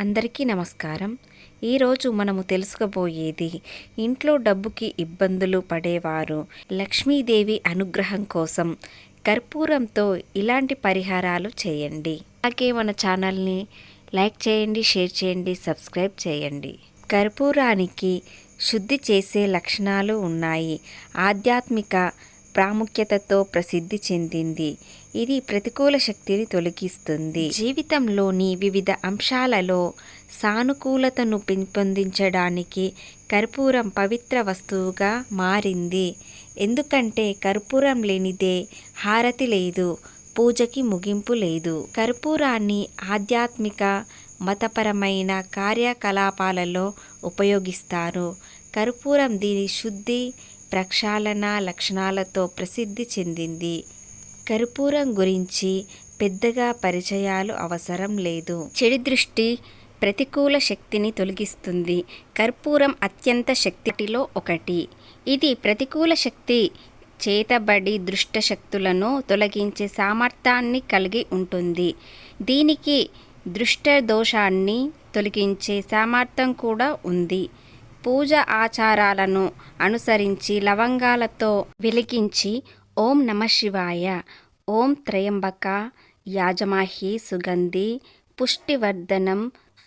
అందరికీ నమస్కారం. ఈరోజు మనము తెలుసుకోబోయేది ఇంట్లో డబ్బుకి ఇబ్బందులు పడేవారు లక్ష్మీదేవి అనుగ్రహం కోసం. కర్పూరంతో ఇలాంటి పరిహారాలు చేయండి. అలాగే మన ఛానల్ని లైక్ చేయండి షేర్ చేయండి సబ్స్క్రైబ్ చేయండి. కర్పూరానికి శుద్ధి చేసే లక్షణాలు ఉన్నాయి. ఆధ్యాత్మిక ప్రాముఖ్యతతో ప్రసిద్ధి చెందింది. ఇది ప్రతికూల శక్తిని తొలగిస్తుంది. జీవితంలోని వివిధ అంశాలలో సానుకూలతను పెంపొందించడానికి కర్పూరం పవిత్ర వస్తువుగా మారింది. ఎందుకంటే కర్పూరం లేనిదే హారతి లేదు పూజకి ముగింపు లేదు. కర్పూరాన్ని ఆధ్యాత్మిక మతపరమైన కార్యకలాపాలలో ఉపయోగిస్తారు. కర్పూరం దీని శుద్ధి ప్రక్షాళన లక్షణాలతో ప్రసిద్ధి చెందింది. కర్పూరం గురించి పెద్దగా పరిచయాలు అవసరం లేదు. చెడు దృష్టి ప్రతికూల శక్తిని తొలగిస్తుంది. కర్పూరం అత్యంత శక్తిలో ఒకటి. ఇది ప్రతికూల శక్తి చేతబడి దుష్ట శక్తులను తొలగించే సామర్థ్యాన్ని కలిగి ఉంటుంది. దీనికి దృష్ట దోషాన్ని తొలగించే సామర్థ్యం కూడా ఉంది. పూజ ఆచారాలను అనుసరించి లవంగాలతో వెలిగించి ఓం నమ శివాయ. ఓం త్రయంబక యాజమాహి సుగంధి పుష్టివర్ధనం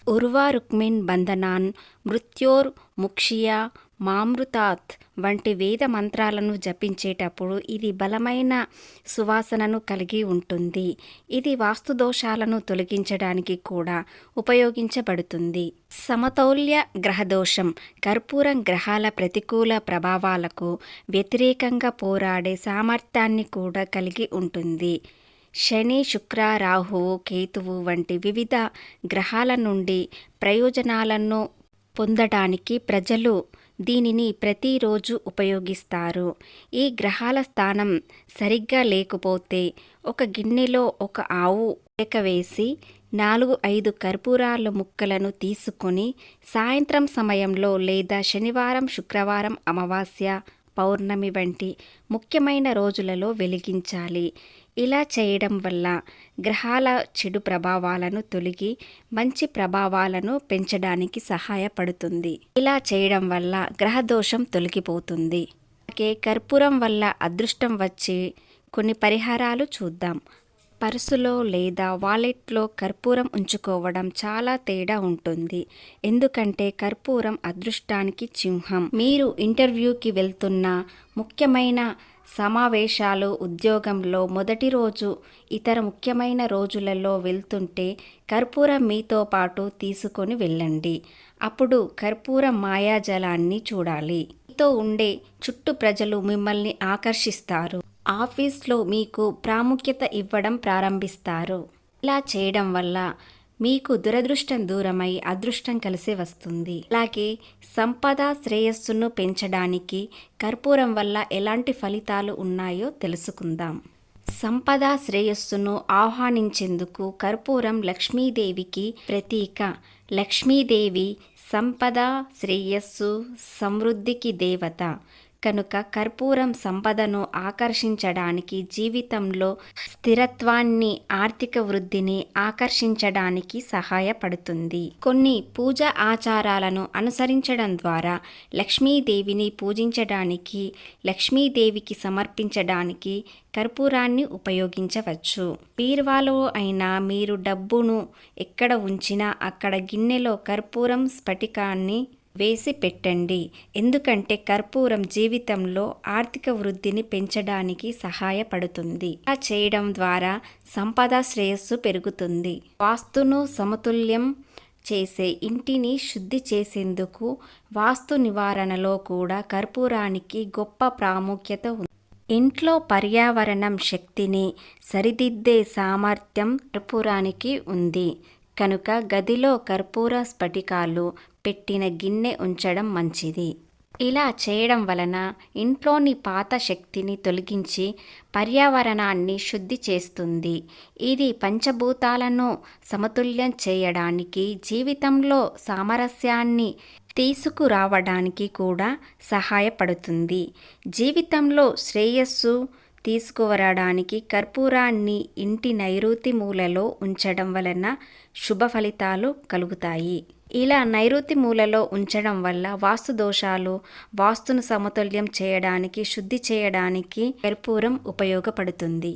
ఉర్వారుక్మిన్ బంధనాన్ మృత్యోర్ ముక్షియా మామృతాత్ వంటి వేద మంత్రాలను జపించేటప్పుడు ఇది బలమైన సువాసనను కలిగి ఉంటుంది. ఇది వాస్తు దోషాలను తొలగించడానికి కూడా ఉపయోగించబడుతుంది. సమతౌల్య గ్రహదోషం కర్పూరం గ్రహాల ప్రతికూల ప్రభావాలకు వ్యతిరేకంగా పోరాడే సామర్థ్యాన్ని కూడా కలిగి ఉంటుంది. శని శుక్ర రాహువు కేతువు వంటి వివిధ గ్రహాల నుండి ప్రయోజనాలను పొందడానికి ప్రజలు దీనిని ప్రతిరోజు ఉపయోగిస్తారు. ఈ గ్రహాల స్థానం సరిగ్గా లేకపోతే ఒక గిన్నెలో ఒక ఆవు వేసి నాలుగు ఐదు కర్పూరాల ముక్కలను తీసుకొని సాయంత్రం సమయంలో లేదా శనివారం శుక్రవారం అమావాస్య పౌర్ణమి వంటి ముఖ్యమైన రోజులలో వెలిగించాలి. ఇలా చేయడం వల్ల గ్రహాల చెడు ప్రభావాలను తొలగి మంచి ప్రభావాలను పెంచడానికి సహాయపడుతుంది. ఇలా చేయడం వల్ల గ్రహదోషం తొలగిపోతుంది. అలాగే కర్పూరం వల్ల అదృష్టం వచ్చి కొన్ని పరిహారాలు చూద్దాం. పర్సులో లేదా వాలెట్లో కర్పూరం ఉంచుకోవడం చాలా తేడా ఉంటుంది. ఎందుకంటే కర్పూరం అదృష్టానికి చిహ్నం మీరు ఇంటర్వ్యూకి వెళ్తున్న ముఖ్యమైన సమావేశాలు ఉద్యోగంలో మొదటి రోజు ఇతర ముఖ్యమైన రోజులలో వెళ్తుంటే కర్పూరం మీతో పాటు తీసుకొని వెళ్ళండి. అప్పుడు కర్పూరం మాయాజలాన్ని చూడాలి. మీతో ఉండే చుట్టూ ప్రజలు మిమ్మల్ని ఆకర్షిస్తారు. ఆఫీస్లో మీకు ప్రాముఖ్యత ఇవ్వడం ప్రారంభిస్తారు. ఇలా చేయడం వల్ల మీకు దురదృష్టం దూరమై అదృష్టం కలిసి వస్తుంది. అలాగే సంపద శ్రేయస్సును పెంచడానికి కర్పూరం వల్ల ఎలాంటి ఫలితాలు ఉన్నాయో తెలుసుకుందాం. సంపద శ్రేయస్సును ఆహ్వానించేందుకు కర్పూరం లక్ష్మీదేవికి ప్రతీక. లక్ష్మీదేవి సంపద శ్రేయస్సు సమృద్ధికి దేవత. కనుక కర్పూరం సంపదను ఆకర్షించడానికి జీవితంలో స్థిరత్వాన్ని ఆర్థిక వృద్ధిని ఆకర్షించడానికి సహాయపడుతుంది. కొన్ని పూజ ఆచారాలను అనుసరించడం ద్వారా లక్ష్మీదేవిని పూజించడానికి లక్ష్మీదేవికి సమర్పించడానికి కర్పూరాన్ని ఉపయోగించవచ్చు. బీర్వాలో అయినా మీరు డబ్బును ఎక్కడ ఉంచినా అక్కడ గిన్నెలో కర్పూరం స్ఫటికాన్ని వేసి పెట్టండి. ఎందుకంటే కర్పూరం జీవితంలో ఆర్థిక వృద్ధిని పెంచడానికి సహాయపడుతుంది. ఇలా చేయడం ద్వారా సంపద శ్రేయస్సు పెరుగుతుంది. వాస్తును సమతుల్యం చేసే ఇంటిని శుద్ధి చేసేందుకు వాస్తు నివారణలో కూడా కర్పూరానికి గొప్ప ప్రాముఖ్యత ఉంది. ఇంట్లో పర్యావరణం శక్తిని సరిదిద్దే సామర్థ్యం కర్పూరానికి ఉంది. కనుక గదిలో కర్పూర స్ఫటికాలు పెట్టిన గిన్నె ఉంచడం మంచిది. ఇలా చేయడం వలన ఇంట్లోని పాత శక్తిని తొలగించి పర్యావరణాన్ని శుద్ధి చేస్తుంది. ఇది పంచభూతాలను సమతుల్యం చేయడానికి జీవితంలో సామరస్యాన్ని తీసుకురావడానికి కూడా సహాయపడుతుంది. జీవితంలో శ్రేయస్సు తీసుకువరడానికి కర్పూరాన్ని ఇంటి నైరుతి మూలలో ఉంచడం వలన శుభ ఫలితాలు కలుగుతాయి. ఇలా నైరుతి మూలలో ఉంచడం వల్ల వాస్తు దోషాలు వాస్తును సమతుల్యం చేయడానికి శుద్ధి చేయడానికి కర్పూరం ఉపయోగపడుతుంది.